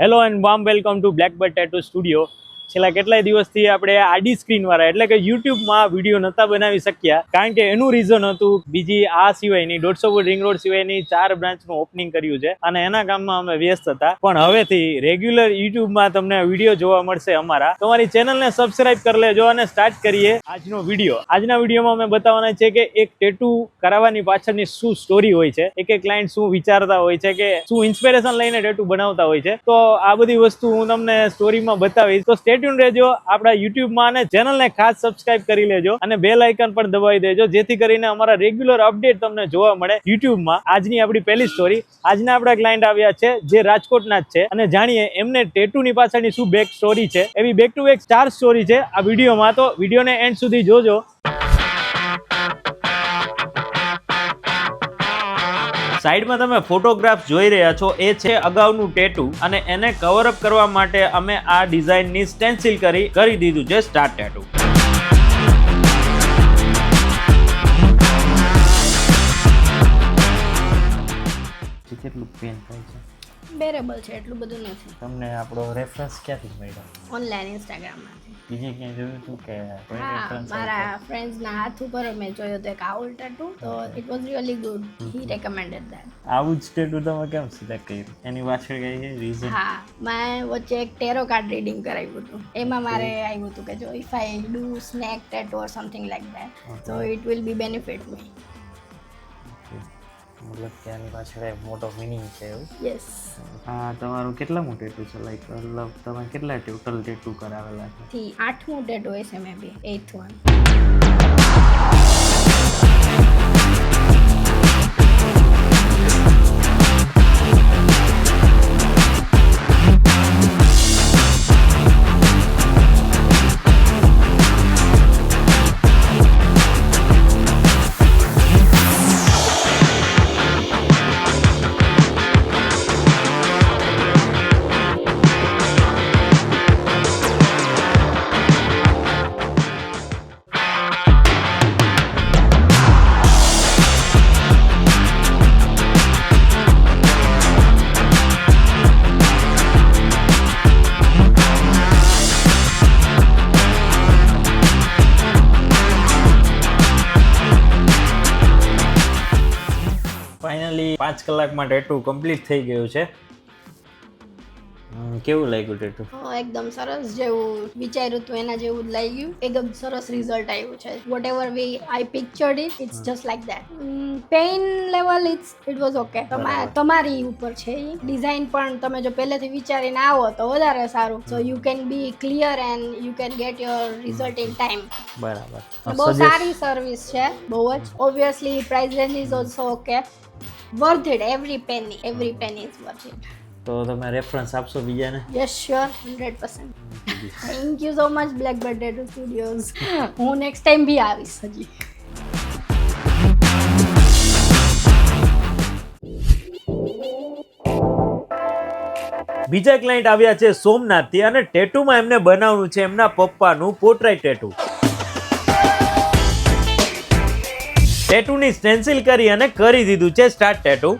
Hello and warm welcome to Blackbird Tattoo Studio. છેલ્લા કેટલાય દિવસથી આપણે આડી સ્ક્રીન વાળા, એટલે કે યુટ્યુબમાં વીડિયો નહોતા બનાવી શક્યા, કારણ કે એનું રીઝન હતું, બીજી આ સિવાયની, દોઢસો ફૂટ રિંગ રોડ સિવાયની ચાર બ્રાન્ચનું ઓપનિંગ કર્યું છે, અને એના કામમાં અમે વ્યસ્ત હતા. પણ હવેથી રેગ્યુલર યુટ્યુબમાં તમને વીડિયો જોવા મળશે અમારા. તમારી ચેનલને સબસ્ક્રાઇબ કરી લેજો અને સ્ટાર્ટ કરીએ આજનો વીડિયો આજના વિડીયોમાં અમે બતાવવાના છે કે એક ટેટુ કરાવવાની પાછળની શું સ્ટોરી હોય છે, એક એક ક્લાયન્ટ શું વિચારતા હોય છે, કે શું ઇન્સ્પિરેશન લઈને ટેટુ બનાવતા હોય છે. તો આ બધી વસ્તુ હું તમને સ્ટોરીમાં બતાવીશ. તો સ્ટેટ્યુન રહેજો, આપણા યુટ્યુબમાં અને ચેનલને ખાસ સબસ્ક્રાઇબ કરી લેજો અને બે લાઇકન પણ દબાવી દેજો, જેથી કરીને અમારા રેગ્યુલર અપડેટ તમને જોવા મળે યુટ્યુબમાં. આજની આપણી પહેલી સ્ટોરી આજના આપણા ક્લાયન્ટ આવ્યા છે, જે રાજકોટના જ છે. અને જાણીએ, એમને ટેટુની પાછળની શું બેક સ્ટોરી છે. એવી બેક ટુ બેક ચાર સ્ટોરી છે આ વિડીયોમાં. તો વિડીયોને એન્ડ સુધી જોજો. સાઈડમાં તમે ફોટોગ્રાફ જોઈ રહ્યા છો એ છે અગાઉનું ટેટુ અને એને કવર અપ કરવા માટે અમે આ ડિઝાઇનની સ્ટેન્સિલ કરી કરી દીધું છે સ્ટાર ટેટુ કેટલું પેન થાય છે? બેરેબલ છે એટલું બધું નથી. તમને આપણો રેફરન્સ ક્યાંથી મળ્યો? ઓનલાઈન ઇન્સ્ટાગ્રામમાંથી બીજે ક્યાંય જોયું હતું કે કોઈ હા reference મારા ફ્રેન્ડ્સના હાથ ઉપર મેં જોયો તો એક આઉલ ટેટુ તો it was really good he recommended that આવું જ ટેટુ તમે કેમ સિલેક્ટ કર્યું એની પાછળ કઈ છે રીઝન હા મેં વચ્ચે એક ટેરો કાર્ડ રીડિંગ કરાવ્યું હતું. એમાં મારે આવ્યું હતું કે જો if I do snake tattoo or something like that તો it will be benefit me મતલબ કે આની પાછળ મોટો મિનિંગ છે એવું. યસ હા તમારું કેટલામું ટેટુ છે? લાઈક મતલબ તમે કેટલા ટોટલ ટેટુ કરાવેલા છે? થી આઠમું ટેટુ છે મે બી 8th વન પાંચ કલાકમાં ટેટુ કમ્પ્લીટ થઈ ગયું છે. કેવું લાગ્યું ટેટુ હા, એકદમ સરસ જેવું વિચાર્યું હતું એના જેવું જ લાગ્યું. એકદમ સરસ રિઝલ્ટ આવ્યું છે. Whatever we I pictured it it's just like that pain level it's it was okay તમારી ઉપર છે એ ડિઝાઇન પણ તમે જો પહેલેથી વિચારીને આવો તો વધારે સારું. So you can be clear and you can get your result in time બરાબર. બહુ સારી સર્વિસ છે. બહુ જ. Obviously price range is also okay worth it every penny every penny is worth it તો તમે રેફરન્સ આપશો બીજાને yes sure hundred percent thank you so much Black Bird tattoo studios હું નેક્સ્ટ ટાઈમ બી આવીશ હજી બીજા ક્લાયન્ટ આવ્યા છે સોમનાથથી અને ટેટુમાં એમને બનાવવાનું છે એમના પપ્પાનું પોર્ટ્રેટ ટેટુ ટેટુની સ્ટેન્સિલ કરી અને કરી દીધું છે સ્ટાર્ટ ટેટુ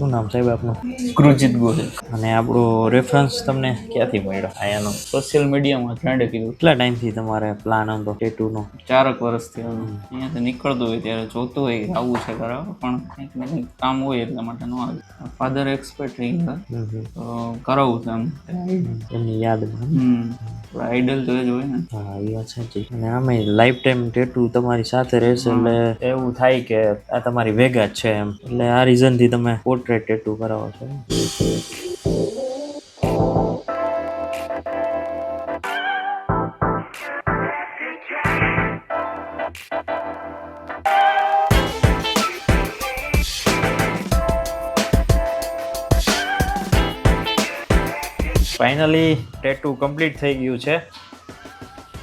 શું નામ સાહેબ આપનું? કૃજિત ગોહિલ. અને આપણો રેફરન્સ તમને ક્યાંથી મળ્યો? આયાનો સોશિયલ મીડિયામાં ફ્રેન્ડે કીધું. કેટલા ટાઈમથી તમારે પ્લાન હતો ટેટુનો ચારક વર્ષથી અહીંયાથી નીકળતું હોય ત્યારે જોતું હોય આવું છે કરાવવા પણ કંઈક ને કંઈક કામ હોય એટલા માટે ન આવે. ફાધર એક્સપર્ટ રહી તો કરાવું છે એમ. એમની યાદમાં આઈડલ તો જ હોય ને. હા એ વાત સાચી. અને આમે લાઈફ ટાઈમ ટેટુ તમારી સાથે રહેશે એટલે એવું થાય કે આ તમારી ભેગા જ છે એમ. એટલે આ રીઝનથી તમે તમે પોર્ટ્રેટ ટુ કરાવો છો ફાઇનલી ટેટુ કમ્પ્લીટ થઈ ગયું છે.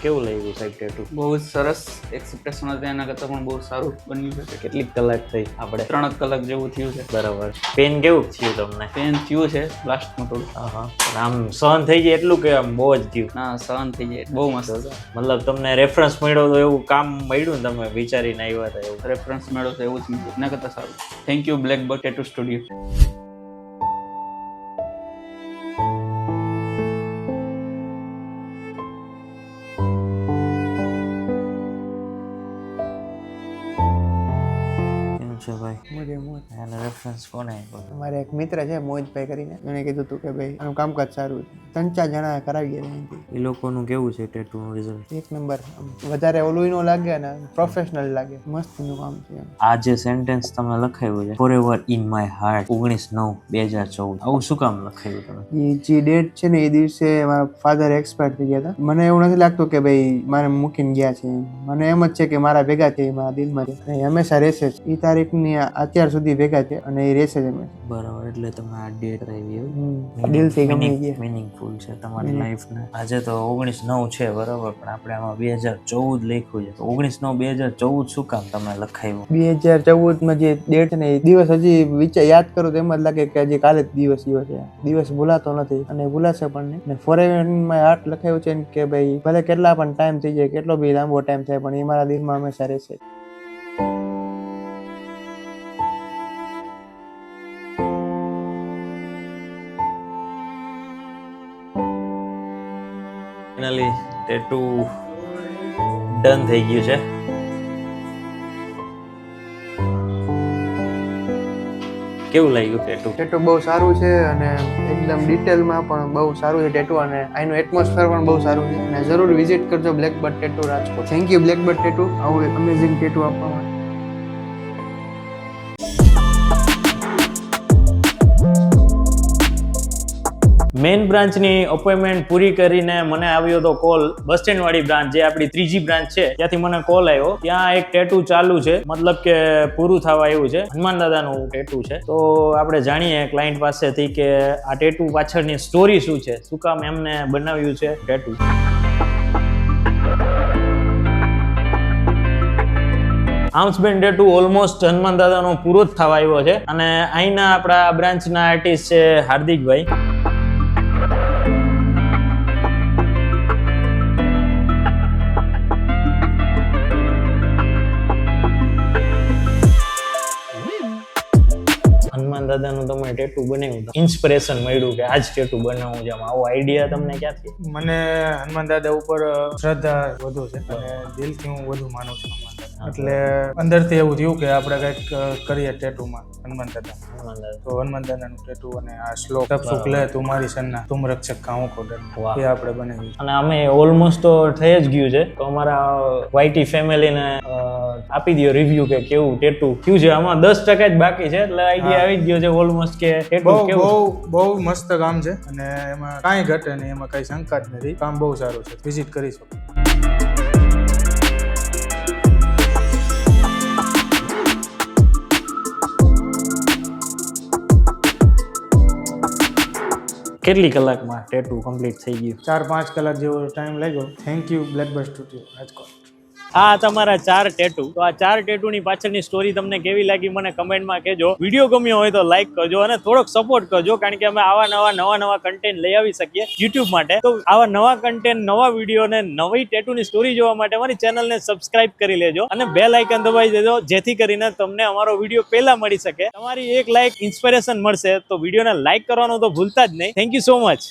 કેવું લાગ્યું સાહેબ ટેટુ બહુ જ સરસ. એક્સપેક્ટેશન હતા એના કરતાં પણ બહુ સારું બન્યું છે. કેટલીક કલાક થઈ આપણે? ત્રણ જ કલાક જેવું થયું છે. બરાબર. પેન કેવું થયું તમને? પેન થયું છે લાસ્ટમાં થોડું. હા હા આમ સહન થઈ જાય એટલું કે આમ બહુ જ થયું? ના સહન થઈ જાય. બહુ મસ્ત. મતલબ તમને રેફરન્સ મળ્યો તો એવું કામ મળ્યું ને તમે વિચારીને આવ્યા હતા એવું? રેફરન્સ મળ્યો તો એવું જ એના કરતાં સારું. Thank you Black Bird tattoo studio એને કોને આપ્યો મારે એક મિત્ર છે મોહિતભાઈ કરીને. એણે કીધું હતું કે ભાઈ આનું કામકાજ સારું છે. ત્રણ ચાર જણા કરાવી ગયા અહીંથી. એ લોકોનું કેવું છે ટેટુનું રિઝલ્ટ એક નંબર. વધારે ઓલું નો લાગે ને પ્રોફેશનલ લાગે. મસ્તનું કામ છે આ જે સેન્ટેન્સ તમે લખાયું છે forever in my heart ઓગણીસ નવ બે હજાર ચૌદ. આવું શું કામ લખાયું તમે? એ જે ડેટ છે ને એ દિવસે મારા ફાધર એક્સપાયર થઈ ગયા હતા. મને એવું નથી લાગતું કે ભાઈ મારે મૂકીને ગયા છે મને એમ જ છે કે મારા ભેગા છે મારા દિલમાં છે. અને હંમેશા રહેશે એ તારીખની અત્યાર સુધી ભેગા છે અને એ રહેશે જ બરાબર એટલે તમે આ ડેટ આવી એવું. દિલથી ગમી ગયા મિનિંગફુલ છે તમારી લાઈફને આજે તો ઓગણીસ નવ છે બરાબર પણ આપણે આમાં બે હજાર ચૌદ લખ્યું છે. તો ઓગણીસ નવ બે હજાર ચૌદ શું કામ તમે લખાયું? બે હજાર ચૌદમાં જે ડેટ ને એ દિવસ હજી વિચાર યાદ કરું તો એમ જ લાગે કે આજે કાલે જ દિવસ ગયો છે. દિવસ ભૂલાતો નથી અને ભૂલાશે પણ નહીં. અને ફોરમાં હાર્ટ લખાયું છે કે ભાઈ ભલે કેટલા પણ ટાઈમ થઈ જાય કેટલો બી લાંબો ટાઈમ થાય પણ એ મારા દિલમાં હંમેશા રહેશે ફાઇનલી ટેટુ ડન થઈ ગયું છે. કેવું લાગ્યું ટેટુ ટેટુ બહુ સારું છે અને એકદમ ડિટેલમાં પણ બહુ સારું છે ટેટુ અને આનું એટમોસ્ફિયર પણ બહુ સારું છે. અને જરૂર વિઝિટ કરજો Blackbird tattoo Rajkot. Thank you Blackbird tattoo આવું અમેઝિંગ ટેટુ આપવા માટે મેઇન બ્રાન્ચની અપોઇન્ટમેન્ટ પૂરી કરીને મને આવ્યો હતો કોલ બસ સ્ટેન્ડ વાળી બ્રાન્ચ, જે આપણી ત્રીજી બ્રાન્ચ છે, ત્યાંથી મને કોલ આવ્યો. ત્યાં એક ટેટુ ચાલુ છે, મતલબ કે પૂરું થવા આવ્યું છે. હનુમાન દાદાનું ટેટુ છે. તો આપણે જાણીએ ક્લાયન્ટ પાસેથી કે આ ટેટુ પાછળની સ્ટોરી શું છે? શું કામ એમને બનાવ્યું છે tattoo armsband tattoo almost Hanuman દાદાનો પૂરો જ થવા આવ્યો છે. અને અહીંના આપણા બ્રાન્ચના આર્ટિસ્ટ છે હાર્દિકભાઈ. હનુમાન દાદાનું તમે ટેટુ બનાવ્યું ઇન્સ્પિરેશન મળ્યું કે આ જ ટેટુ બનાવવું છે. આવો આઈડિયા તમને ક્યાંથી? મને હનુમાન દાદા ઉપર શ્રદ્ધા વધુ છે. અને દિલથી હું વધુ માનું છું. એટલે અંદરથી એવું થયું કે આપણે કંઈક કરીએ ટેટુમાં હનુમાન દાદા તો હનુમાન દાદાનું ટેટુ અને આ શ્લોક તપ સુખ લે તું મારી સન્ના તું રક્ષક ખાઉં કો ડર એ આપણે બનાવી અને અમે ઓલમોસ્ટ તો થઈ જ ગયું છે. તો અમારા વાઈટી ફેમિલીને આપી દો રિવ્યુ કે કેવું ટેટુ થયું છે. આમાં દસ ટકા જ બાકી છે. એટલે આઈડિયા આવી ગયો છે ઓલમોસ્ટ કે ટેટુ બહુ બહુ મસ્ત કામ છે. અને એમાં કાંઈ ઘટે નહીં એમાં કાંઈ શંકા જ નથી. કામ બહુ સારું છે. વિઝિટ કરી શકો. કેટલી કલાકમાં ટેટુ કમ્પ્લીટ થઈ ગયું? ચાર પાંચ કલાક જેવો ટાઈમ લાગ્યો thank you Blackbird studio Rajkot આ તમારા ચાર ટેટુ તો આ ચાર ટેટુ ની પાછળની સ્ટોરી તમને કેવી લાગી મને કમેન્ટમાં કહેજો. વીડિયો ગમ્યો હોય તો લાઈક કરજો અને થોડોક સપોર્ટ કરજો, કારણ કે અમે આવા નવા નવા નવા કન્ટેન્ટ લઈ આવી શકીએ યુટ્યુબ માટે. તો આવા નવા કન્ટેન્ટ નવા વીડિયો અને નવી ટેટુની સ્ટોરી જોવા માટે અમારી ચેનલને સબસ્ક્રાઇબ કરી લેજો અને બે લાઇકન દબાવી દેજો, જેથી કરીને તમને અમારો વીડિયો પહેલા મળી શકે. તમારી એક લાઇક ઇન્સ્પિરેશન મળશે, તો વિડીયોને લાઈક કરવાનું તો ભૂલતા જ નહીં. Thank you so much